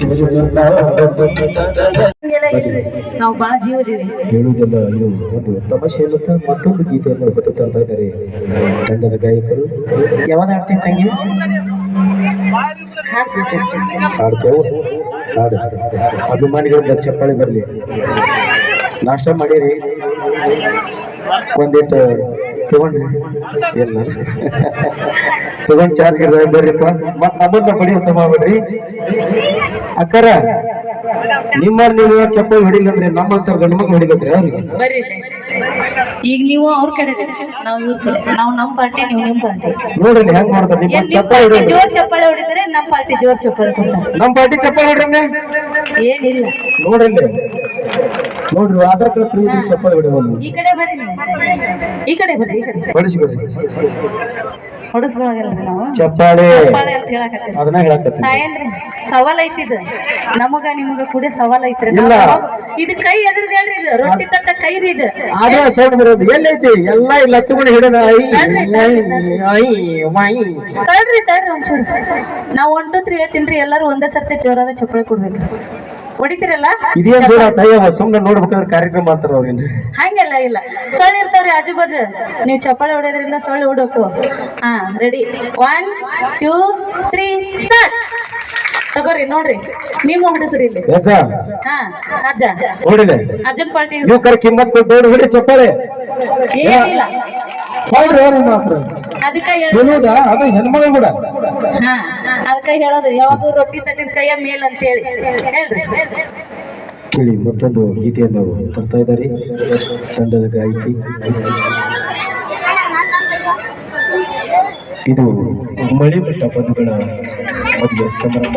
Shri Shri ನಾವು ಬಾಳ ಜೀವದಿದೆ ಹೇಳುವುದೆಲ್ಲ ಇದು ಒಂದು ತಮಾಷೆ ಅನ್ನುತ್ತಾ ಮತ್ತೊಂದು ಗೀತೆಯನ್ನು ಹೊತ್ತು ತರ್ತಾ ಇದ್ದಾರೆ. ತಂಡದ ಗಾಯಕರು. ಯಾವಾಗ ಹಾಡ್ತೀನಿ ತಂಗಿ? ಹಾಡ್ತೇವೆ ಹಾಡು. ಅಭಿಮಾನಿಗಳಿಂದ ಚಪ್ಪಾಳೆ ಬರಲಿ. ನಾಷ್ಟ ಮಾಡಿರಿ. ಒಂದಿಟ್ಟು ತಗೊಂಡ್ರಿ. ಎಲ್ಲ ತಗೊಂಡ್ ಚಾರ್ಜ್ ಬರ್ರಿಪ್ಪ. ಮತ್ ನಮ್ಮನ್ನ ಉತ್ತಮ ಮಾಡ್ಬೇಡ್ರಿ. ಅಕ್ಕರ ನಿಮ್ಮ ನೀವು ಚಪ್ಪಲ್ ಹೊಡಿಲಂದ್ರೆ ಅಂದ್ರೆ ನಮ್ಮಂತ ಗಂಡು ಮಕ್ಳು ಹೊಡಿಬೇಕ್ರಿ ಅವ್ರಿಗೆ. ಬರ್ರಿ ಈಗ ನೀವು ಅವ್ರ ಕಡೆ ನಾವು ಇವ್ರ ಕಡೆ. ನಾವು ನಮ್ ಪಾರ್ಟಿ ನೀವು ನಿಮ್ ಪಾರ್ಟಿ ನೋಡ್ರಿ ಹೆಂಗ್ ಮಾಡ್ತಾರೆ ನಿಮ್ಮ ಚಪ್ಪಲ್ ಹೊಡಿ ಜೋರ್ ಚಪ್ಪಾಳೆ ಹೊಡಿದ್ರೆ ನಮ್ ಪಾರ್ಟಿ ಜೋರ್ ಚಪ್ಪಾಳೆ ಕೊಡ್ತಾರೆ. ನಮ್ ಪಾರ್ಟಿ ಚಪ್ಪಲ್ ಹೊಡ್ರಿ ಏನಿಲ್ಲ. ನೋಡ್ರಿ ನೋಡ್ರಿ ಆಧಾರ್ ಕಾರ್ಡ್ ಪ್ರೀತಿ ಚಪ್ಪಲ್ ಹೊಡಿಬೋದು. ಈ ಕಡೆ ಬರ್ರಿ ಈ ಕಡೆ ಬರ್ರಿ ಈ ಕಡೆ. ಹೊಡಿಸಿ ಬಿಡ್ರಿ ನಾವು? ಚಪ್ಪಾಳೆ. ಚಪ್ಪಾಳೆ ಅಂತ ಹೇಳಕತ್ತೀವಿ ಅದನ್ನ ಹೇಳಕತ್ತೀನಿ. ನಾ ಏನ್ರಿ ಸವಾಲ್ ಐತಿ ಇದು ನಮಗ ನಿಮಗ ಕೂಡ ಸವಾಲ್ ಐತ್ರಿ ಇಲ್ಲ. ನಾವು ಇದು ಕೈ ಎದ್ರದ್ ಹೇಳ್ರಿ ಇದು? ರೊಟ್ಟಿ ತಟ್ಟ ಕೈ ರೀ ಇದು. ಆದ್ರೆ ಸೌಂಡ್ ಬರೋದು ಎಲ್ಲೈತಿ? ಎಲ್ಲ ಇಲ್ಲ ಹತ್ತುಕೊಂಡು ಹಿಡಿದ ಐ ಐ ಐ ತಡ್ರಿ. ತಡ್ರಿ ಒಂಚೂರು. ನಾವ್ ಒನ್ ಟು ತ್ರೀ ಹೇಳ್ತೀನ್ರಿ ಎಲ್ಲಾರು ಒಂದೇ ಸರ್ತಿ ಜೋರಾದ ಚಪ್ಪಳಿ ಕೊಡ್ಬೇಕ್ರಿ. ಹೊಡಿತೀರಲ್ಲ? ಇದೇನ್ ದೂರ ತಯ್ಯವ ಸುಮ್ನೆ ನೋಡ್ಬೇಕಾದ್ರೆ ಕಾರ್ಯಕ್ರಮ ಮಾಡ್ತಾರ ಅವ್ರಿನ್ನ ಹಂಗೆಲ್ಲ ಇಲ್ಲ. ಸೊಳ್ಳೆ ಇರ್ತಾವ್ರಿ ಆಜು ಬಾಜು ನೀವು ಚಪ್ಪಾಳೆ ಹೊಡೆಯೋದ್ರಿಂದ ಸೊಳ್ಳೆ ಹುಡುಕು ಹಾ ready one two three start ತಗೋರಿ ನೋಡ್ರಿ. ನೀವು ಹೊಡಿಸ್ರಿ ಇಲ್ಲಿ. ಯಜ ಹಾ ಅಜ್ಜ ನೋಡಿದೆ. ಅಜ್ಜನ್ ಪಾರ್ಟಿ ನೀವು ಕರೆ ಕಿಮ್ಮತ್ ಕೊಟ್ಟು ನೋಡಿ ಚಪ್ಪಾಳೆ. ಏನಿಲ್ಲ. ಹೌದ್ರಿ ಅದಕ್ಕೆ ಅದು ಹೆಣ್ಮಗಳು ಕೂಡ. ಹಾ ಅದಕ್ಕೆ ಹೇಳೋದು ಯಾವಾಗ ರೊಟ್ಟಿ ತಟ್ಟಿದ ಕೈಯ ಮೇಲ್ ಅಂತ ಹೇಳಿ. ಹೇಳ್ರಿ. ಕೇಳಿ ಮತ್ತೊಂದು ಗೀತೆಯನ್ನು ತರ್ತಾ ಇದ್ದಾರೆ. ತಂಡದ ಗಾಯಕಿ. ಇದು ಮಳೆ ಬಿಟ್ಟ ಬಂಧುಗಳ ಮದುವೆ ಸಮಾರಂಭ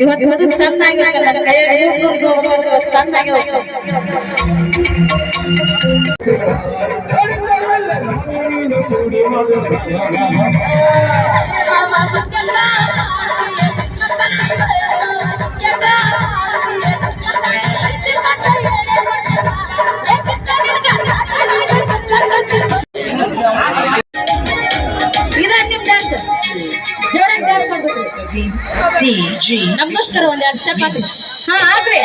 ಇವತ್ತು ಇವತ್ತು ಸಣ್ಣ ಡ್ಯಾನ್ಸ್ ಜಿ ನಮಗೋಸ್ಕರ ಒಂದ್ ಎರಡು ಸ್ಟೆಪ್ ಹಾಕಿ ಹಾ ಹಾಕ್ರಿ.